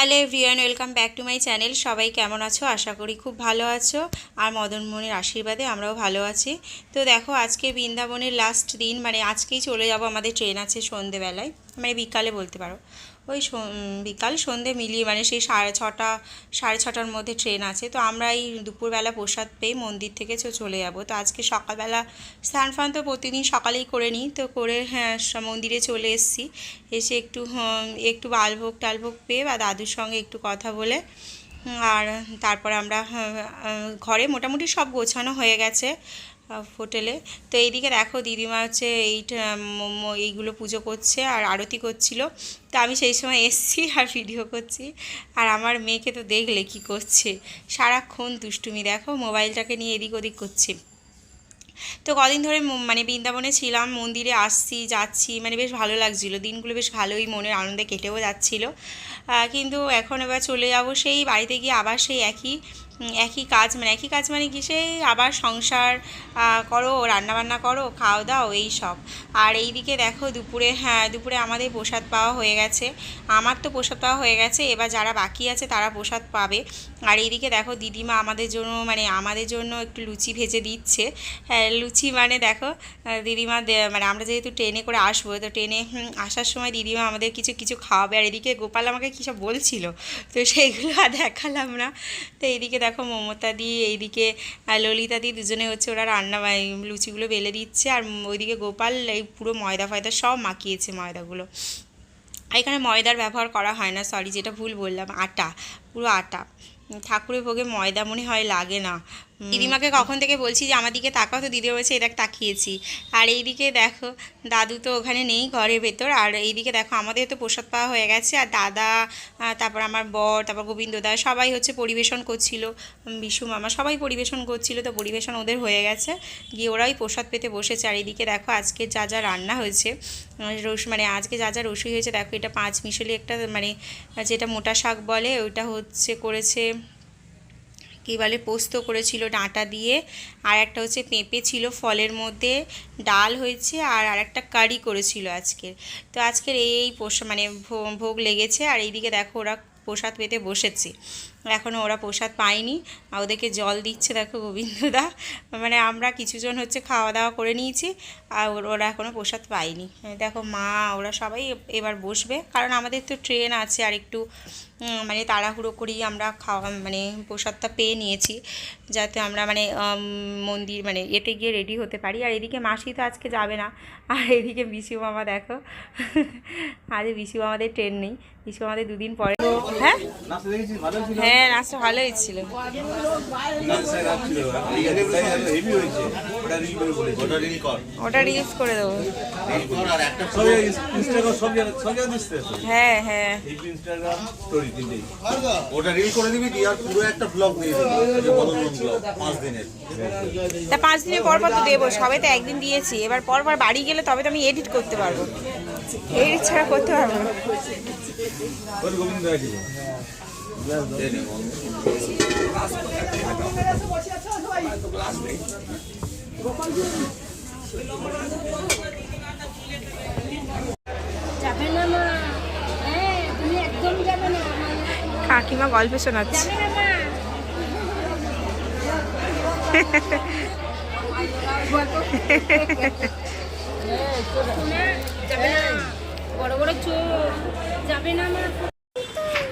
Hello everyone, welcome back to my channel. সবাই কেমন আছো? আশা করি খুব ভালো আছো। আর মদনমণির আশীর্বাদে আমরাও ভালো আছি। তো দেখো, আজকে বৃন্দাবনের লাস্ট দিন মানে আজকেই চলে যাব আমাদের ট্রেন আছে সন্ধেবেলায়। মানে বিকালে বলতে পারো। ওই বিকাল সন্ধে মিলিয়ে মানে সেই সাড়ে ছটা সাড়ে ছটার মধ্যে ট্রেন আছে। তো আমরা এই দুপুরবেলা প্রসাদ পেয়ে মন্দির থেকে চলে যাব। তো আজকে সকালবেলা স্নান ফান তো প্রতিদিন সকালেই করে নিই। তো করে হ্যাঁ মন্দিরে চলে এসেছি। এসে একটু একটু বালভোগ টালভোগ পেয়ে বা দাদুর সঙ্গে একটু কথা বলে আর তারপর আমরা হ্যাঁ, ঘরে মোটামুটি সব গোছানো হয়ে গেছে। হোটেলে। তো এইদিকে দেখো দিদিমা হচ্ছে এইটা ম- ম- এইগুলো পুজো করছে আর আরতি করছিল। তো আমি সেই সময় এসছি আর ভিডিও করছি। আর আমার মেয়েকে তো দেখলে কি করছে। সারাক্ষণ দুষ্টুমি দেখো, মোবাইলটাকে নিয়ে এদিক ওদিক করছে। তো কদিন ধরে মানে বৃন্দাবনে ছিলাম, মন্দিরে আসছি, যাচ্ছি মানে বেশ ভালো লাগছিল। দিনগুলো বেশ ভালোই মনের আনন্দে কেটেও যাচ্ছিল। কিন্তু এখন এবার চলে যাব সেই বাড়িতে গিয়ে আবার সেই একই একই কাজ মানে একই কাজ মানে কি? সেই আবার সংসার করো, রান্নাবান্না করো, খাওয়া দাও, এই সব। আর এইদিকে দেখো দুপুরে হ্যাঁ দুপুরে আমাদের প্রসাদ পাওয়া হয়ে গেছে। আমার তো প্রসাদ পাওয়া হয়ে গেছে, এবার যারা বাকি আছে তারা প্রসাদ পাবে। আর এইদিকে দেখো দিদিমা আমাদের জন্য মানে আমাদের জন্য একটু লুচি ভেজে দিচ্ছে। হ্যাঁ লুচি মানে দেখো দিদিমা মানে আমরা যেহেতু ট্রেনে করে আসব, তো ট্রেনে আসার সময় দিদিমা আমাদের কিছু কিছু খাওয়াবে। আর এদিকে গোপাল আমাকে কী সব বলছিল? তো সেইগুলো আর দেখালাম না। তো এইদিকে দেখো মমতা দি, এইদিকে ললিতাদি দুজনে হচ্ছে ওরা রান্না লুচিগুলো বেলে দিচ্ছে আর ওইদিকে গোপাল, এই পুরো ময়দা ফয়দা সব মাখিয়েছে ময়দাগুলো। এখানে ময়দার ব্যবহার করা হয় না সরি যেটা ভুল বললাম, আটা, পুরো আটা। ঠাকুরের ভোগে ময়দা মনে হয় লাগে না। দিদিমাকে কখন থেকে বলছি যে, আমার দিকে তাকাও তো, দিদি বলছে এটা তাকিয়েছি। আর এইদিকে দেখো, দাদু তো ওখানে নেই ঘরের ভেতর। আর এইদিকে দেখো, আমাদের তো প্রসাদ পাওয়া হয়ে গেছে। আর দাদা তারপর আমার বর, তারপর গোবিন্দদা সবাই হচ্ছে পরিবেশন করছিল। বিশু মামা সবাই পরিবেশন করছিল। তো পরিবেশন ওদের হয়ে গেছে। গিয়ে ওরাই প্রসাদ পেতে বসেছে। আর এইদিকে দেখো, আজকে যা যা রান্না হয়েছে রস মানে আজকে যা যা রসুই হয়েছে, দেখো এটা পাঁচ মিশালি একটা মানে যেটা মোটা শাক বলে, ওইটা হচ্ছে করেছে কী বলে, পোস্ত করেছিল ডাঁটা দিয়ে, আর একটা হচ্ছে পেঁপে ছিল ফলের মধ্যে, ডাল হয়েছে, আর আর একটা কারি করেছিল আজকের। তো আজকের এই পোষ মানে ভোগ লেগেছে, আর এইদিকে দেখো ওরা প্রসাদ পেতে বসেছে। এখনও ওরা প্রসাদ পায়নি। ওদেরকে জল দিচ্ছে দেখো গোবিন্দদা। মানে আমরা কিছুজন হচ্ছে খাওয়া দাওয়া করে নিয়েছি। আর ওর- এখনও প্রসাদ পায়নি। দেখো মা, ওরা সবাই এবার বসবে। কারণ আমাদের তো ট্রেন আছে আর একটু মানে তাড়াহুড়ো করেই আমরা খাওয়া মানে প্রসাদটা পেয়ে নিয়েছি। যাতে আমরা মানে মন্দির মানে এতে গিয়ে রেডি হতে পারি। আর এদিকে মাসি তো আজকে যাবে না। আর এদিকে বিশু মামা দেখো। আজ বিশু মামাদের ট্রেন নেই। বিশু মামাদের দুদিন পরে হ্যাঁ? হ্যাঁ নাচটা ভালোই ছিল। ওটা রিল করে। রিলস দেবো। হ্যাঁ হ্যাঁ। এই ইনস্টাগ্রাম স্টোরি তিনটেই। ওটা রিল করে দিবি আর পুরো একটা ব্লগ দিয়ে দিবি। যে বদল ব্লগ পাঁচ দিনের। তা পাঁচ দিনের পর পর তো দেবো সবে তো একদিন দিয়েছি। এবার পর পর বাড়ি গেলে তবে তো আমি এডিট করতে পারব। এডিট ছাড়া করতে পারব না। হ্যাঁ কাকিমা গল্প শোনাচ্ছে। না বড় বড় চোখ যাবে না মা।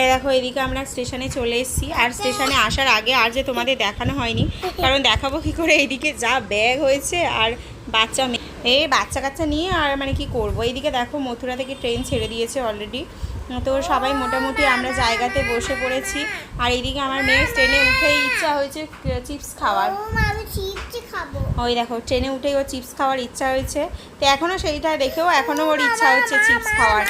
এই দেখো এদিকে আমরা স্টেশনে চলে এসেছি। আর স্টেশনে আসার আগে আর যে তোমাদের দেখানো হয়নি কারণ দেখাবো কি করে এইদিকে যা ব্যাগ হয়েছে আর বাচ্চা মেয়ে। এই বাচ্চা কাচ্চা নিয়ে আর মানে কি করব? এইদিকে দেখো মথুরা থেকে ট্রেন ছেড়ে দিয়েছে অলরেডি তো সবাই মোটামুটি আমরা জায়গাতে বসে পড়েছি। আর এইদিকে আমার মেয়ের ট্রেনে উঠেই ইচ্ছা হয়েছে চিপস খাওয়ার। আমি চিপস খাব। ওই দেখো ট্রেনে উঠেই ও চিপস খাওয়ার ইচ্ছা হয়েছে। তো এখনও সেইটা দেখেও এখনও ওর ইচ্ছা হচ্ছে চিপস খাওয়ার।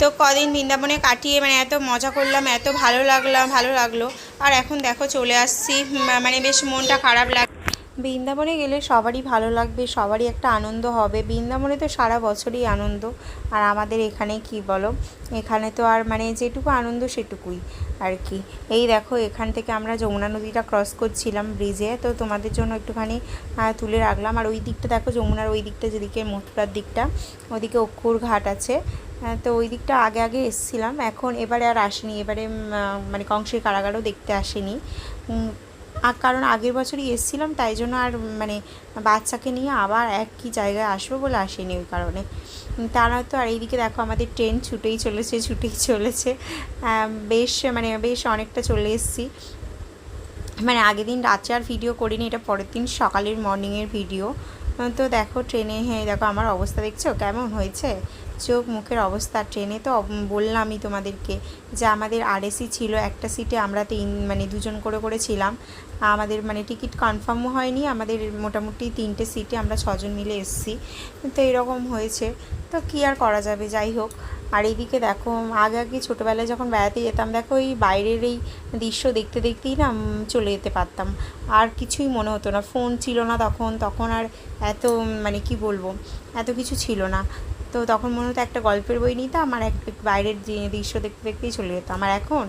তো কদিন বৃন্দাবনে কাটিয়ে মানে এত মজা করলাম, এত ভালো লাগলাম, ভালো লাগল। আর এখন দেখো চলে আসছি মানে বেশ মনটা খারাপ লাগ বৃন্দাবনে গেলে সবারই ভালো লাগবে, সবারই একটা আনন্দ হবে। বৃন্দাবনে তো সারা বছরই আনন্দ। আর আমাদের এখানে কি বলো? এখানে তো আর মানে যেটুকু আনন্দ সেটুকুই আর কি। এই দেখো এখান থেকে আমরা যমুনা নদীটা ক্রস করছিলাম ব্রিজে তো তোমাদের জন্য একটুখানি তুলে রাখলাম। আর ওই দিকটা দেখো, যমুনার ওই দিকটা যেদিকে মথুরার দিকটা, ওদিকে অক্ষুর ঘাট আছে। তো ওই দিকটা আগে আগে এসছিলাম। এখন এবারে আর আসিনি। এবারে মানে কংসের কারাগারও দেখতে আসেনি। কারণ আগের বছরই এসেছিলাম, তাই জন্য আর মানে বাচ্চাকে নিয়ে আবার একই জায়গায় আসব বলে আসেনি ওই কারণে। তারা তা আর এইদিকে দেখো আমাদের ট্রেন ছুটেই চলেছে ছুটেই চলেছে। বেশ মানে বেশ অনেকটা চলে এসেছি। মানে আগের দিন রাত্রে আর ভিডিও করিনি, এটা পরের দিন সকালের মর্নিংয়ের ভিডিও তো দেখো ট্রেনে হ্যাঁ দেখো আমার অবস্থা দেখছ? কেমন হয়েছে? চোখ মুখের অবস্থা ট্রেনে তো বললামই তোমাদেরকে যে আমাদের আরএসি ছিল, একটা সিটে আমরা তিন মানে দুজন করে করে ছিলাম। আমাদের মানে টিকিট কনফার্মও হয়নি, আমাদের মোটামুটি তিনটে সিটে আমরা ছজন মিলে এসেছি। তো এরকম হয়েছে। তো কী আর করা যাবে? যাই হোক, আর এইদিকে দেখো, আগে আগে ছোটোবেলায় যখন বেড়াতে যেতাম, দেখো এই বাইরের এই দৃশ্য দেখতে দেখতেই না চলে যেতে পারতাম। আর কিছুই মনে হতো না। ফোন ছিল না তখন তখন আর এত মানে কি বলব, এত কিছু ছিল না। তো তখন মনে হতো একটা গল্পের বই নিতাম আর এক বাইরের দৃশ্য দেখতে দেখতেই চলে যেতাম। আর এখন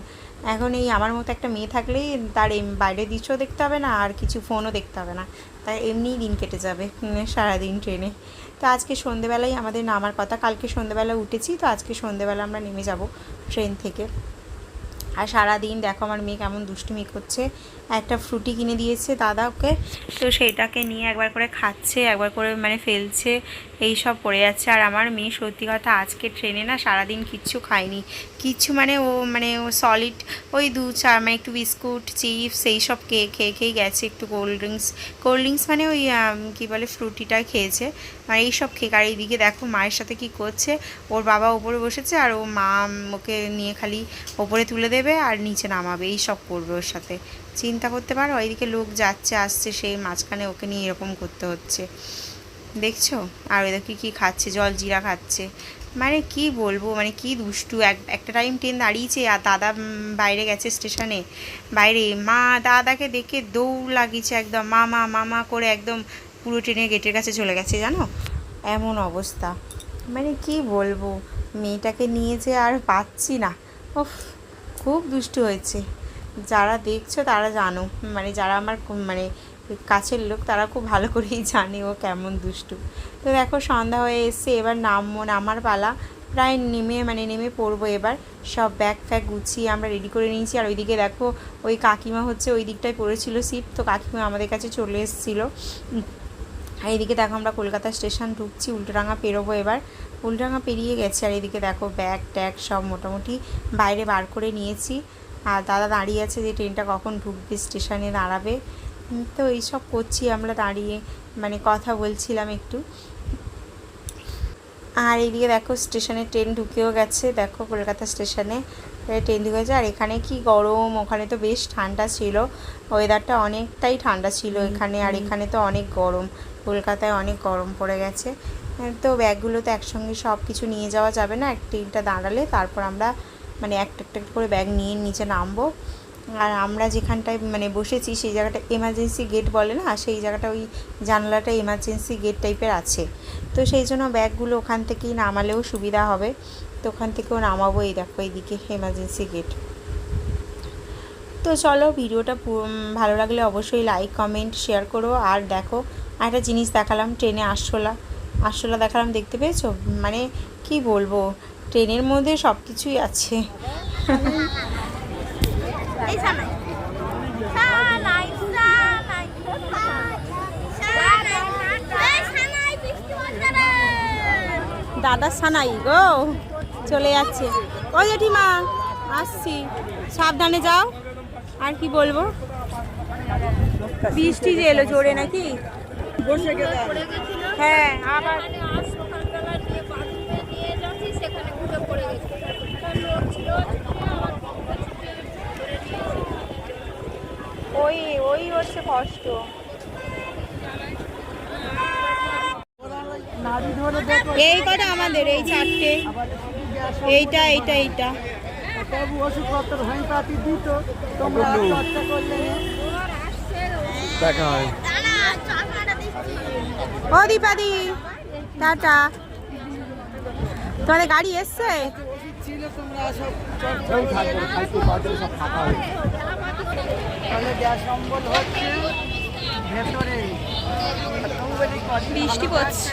এখন এই আমার মতো একটা মেয়ে থাকলেই তার বাইরের দৃশ্য দেখতে হবে না আর কিছু ফোনও দেখতে হবে না। তাই এমনিই দিন কেটে যাবে সারাদিন ট্রেনে। তো আজকে সন্ধেবেলায় আমাদের নামার কথা, কালকে সন্ধেবেলা উঠেছি, তো আজকে সন্ধেবেলা আমরা নেমে যাব ট্রেন থেকে। আর সারাদিন দেখো আমার মেয়ে কেমন দুষ্টুমি করছে। একটা ফ্রুটি কিনে দিয়েছে দাদা ওকে তো সেইটাকে নিয়ে একবার করে খাচ্ছে, একবার করে মানে ফেলছে। এই সব পড়ে যাচ্ছে। আর আমার মেয়ে সত্যি কথা আজকে ট্রেনে না সারাদিন কিচ্ছু খায়নি। কিচ্ছু মানে ও মানে ও সলিড ওই দু চার মানে একটু বিস্কুট চিপস এই সব খেয়ে খেয়ে খেয়ে গেছে একটু কোল্ড ড্রিঙ্কস কোল্ড ড্রিঙ্কস মানে ওই কী বলে ফ্রুটিটা খেয়েছে। আর এইসব খেয়ে, আর এইদিকে দেখো মায়ের সাথে কি করছে। ওর বাবা ওপরে বসেছে আর ও মা ওকে নিয়ে খালি ওপরে তুলে দেবে আর নিচে নামাবে। এই সব করবে ওর সাথে। চিন্তা করতে পারো এইদিকে লোক যাচ্ছে, আসছে, সেই মাঝখানে ওকে নিয়ে এরকম করতে হচ্ছে। দেখছ? আর ওই দেখি কী খাচ্ছে? জল জিরা খাচ্ছে। মানে কি বলব? মানে কি দুষ্টু? এক, একটা টাইম ট্রেন দাঁড়িয়েছে আর দাদা বাইরে গেছে স্টেশনে বাইরে মা, দাদাকে দেখে দৌড় লাগিয়েছে একদম। মামা মামা করে একদম পুরো ট্রেনের গেটের কাছে চলে গেছে, জানো? এমন অবস্থা। মানে কি বলব? মেয়েটাকে নিয়ে যে আর পাচ্ছি না। উফ, খুব দুষ্টু হয়েছে। যারা দেখছ তারা জানো। মানে যারা আমার মানে কাছের লোক, তারা খুব ভালো করেই জানে ও কেমন দুষ্টু। তো দেখো সন্ধ্যা হয়ে এসছে, এবার নামবো, নামার পালা। প্রায় নেমে মানে নেমে পড়ব এবার। সব ব্যাগ ফ্যাগ গুছিয়ে আমরা রেডি করে নিয়েছি। আর ওইদিকে দেখো, ওই কাকিমা হচ্ছে ওই দিকটায় পড়েছিল সিট তো কাকিমা আমাদের কাছে চলে এসেছিল। এদিকে দেখো আমরা কলকাতা স্টেশন ঢুকছি উল্টোডাঙা পেরোবো এবার। উল্টোডাঙা পেরিয়ে গেছে, আর এদিকে দেখো ব্যাগ ট্যাগ সব মোটামুটি বাইরে বার করে নিয়েছি। আর দাদা দাঁড়িয়ে আছে যে ট্রেনটা কখন ঢুকবে স্টেশনে দাঁড়াবে। তো এইসব করছি আমরা দাঁড়িয়ে মানে কথা বলছিলাম একটু। আর এইদিকে দেখো স্টেশনে ট্রেন ঢুকেও গেছে। দেখো কলকাতা স্টেশনে ট্রেন ঢুকে গেছে। আর এখানে কি গরম ওখানে তো বেশ ঠান্ডা ছিল। ওয়েদারটা অনেকটাই ঠান্ডা ছিল এখানে আর এখানে তো অনেক গরম। কলকাতায় অনেক গরম পড়ে গেছে। তো ব্যাগগুলো তো একসঙ্গে সব কিছু নিয়ে যাওয়া যাবে না। এক ট্রেনটা দাঁড়ালে তারপর আমরা মানে একটা একটা করে ব্যাগ নিয়ে নিচে নামবো। আর আমরা যেখানটায় মানে বসেছি সেই জায়গাটা এমার্জেন্সি গেট বলে না? সেই জায়গাটা ওই জানলাটা এমার্জেন্সি গেট টাইপের আছে। তো সেই জন্য ব্যাগগুলো ওখান থেকেই নামালেও সুবিধা হবে। তো ওখান থেকেও নামাবো এই দেখো এইদিকে এমার্জেন্সি গেট তো চলো ভিডিওটা ভালো লাগলে অবশ্যই লাইক কমেন্ট শেয়ার করো। আর দেখো একটা জিনিস দেখালাম, ট্রেনে আরশোলা আরশোলা দেখালাম, দেখতে পেয়েছ? মানে কি বলব, ট্রেনের মধ্যে সব কিছুই আছে। দাদা সানাই গো চলে যাচ্ছে। ও জেঠিমা আসছি। সাবধানে যাও আর কি বলব? বৃষ্টি যে এলো জোরে নাকি? হ্যাঁ আবার মানে আজ সকালবেলা দিয়ে বাথরুমে নিয়ে যাচ্ছি সেখানে ঘুরে পড়ে গেছে তার লোক ছিল ছুটে আমার বউকে ছুটে ধরে নিয়ে ওই ওই হচ্ছে কষ্ট। এই কটা আমাদের এই চারটে। এইটা এইটা এইটা। তবু ওষুধপত্র হোমিওপ্যাথি দিত তোমরা করলে না। দেখা হয়। ও দীপাদি টাটা। তোমাদের গাড়ি এসছে? ছিল তোমরা সব সব ফাঁকা হয়ে তাহলে গ্যাস অম্বল হচ্ছে। ভেতরে বৃষ্টি পড়ছে।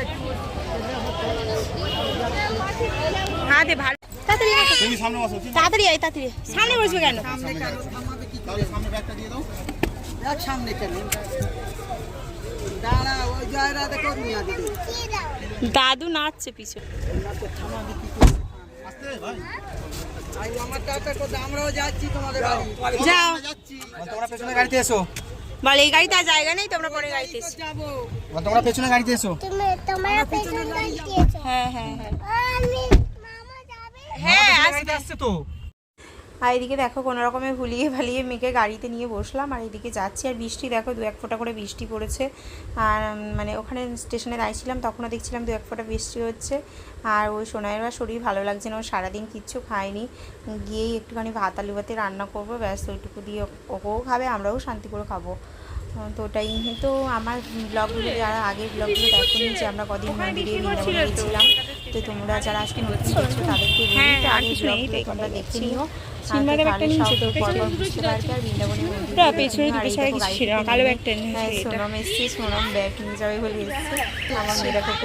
হ্যাঁ দে ভালো। তাড়াতাড়ি আয়, সামনে তাড়াতাড়ি আয় তাড়াতাড়ি সামনে বসবে কেন? সামনে কেন? দাদু নাচছে পিছনে। যাও যাচ্ছি। তোমরা পেছনে গাড়িতে এসো। বল এই গাড়িতে আর জায়গা নেই তোমরা পরে গাড়িতে এসো। যাব। তোমরা পেছনে গাড়িতে এসো। তুমি তোমরা পেছন গাড়ি দিয়েছ হ্যাঁ হ্যাঁ হ্যাঁ। আমি মামা যাবে। হ্যাঁ গাড়িতে আসছে তো। আর এদিকে দেখো, কোনো রকমে ভুলিয়ে ভালিয়ে মেয়েকে গাড়িতে নিয়ে বসলাম। আর এদিকে যাচ্ছি, আর বৃষ্টি দেখো, দু এক ফোঁটা করে বৃষ্টি পড়েছে। আর মানে ওখানে স্টেশনে দাঁড়িয়েছিলাম, তখনও দেখছিলাম দু এক ফোঁটা বৃষ্টি হচ্ছে। আর ওই সোনাইয়ের বা শরীর ভালো লাগছে না, ও সারাদিন কিচ্ছু খায়নি। গিয়েই একটুখানি ভাত আলু ভাতে রান্না করব, ব্যাস, ওইটুকু দিয়ে ওকেও খাবে, আমরাও শান্তি করে খাব তো ওটাই তো আমার ব্লগগুলো যারা আগের ব্লগগুলো দেখোনি যে আমরা কদিন মন্দিরে গেছিলাম তো তোমরা যারা আজকে নতুন দেখছ তাদেরকে বলি তো আগের ব্লগগুলো তোমরা দেখে নিও। সোনম এসছে সোনম ব্যাগ নিয়ে যাবে বলে এসছে। আমার মেয়েরা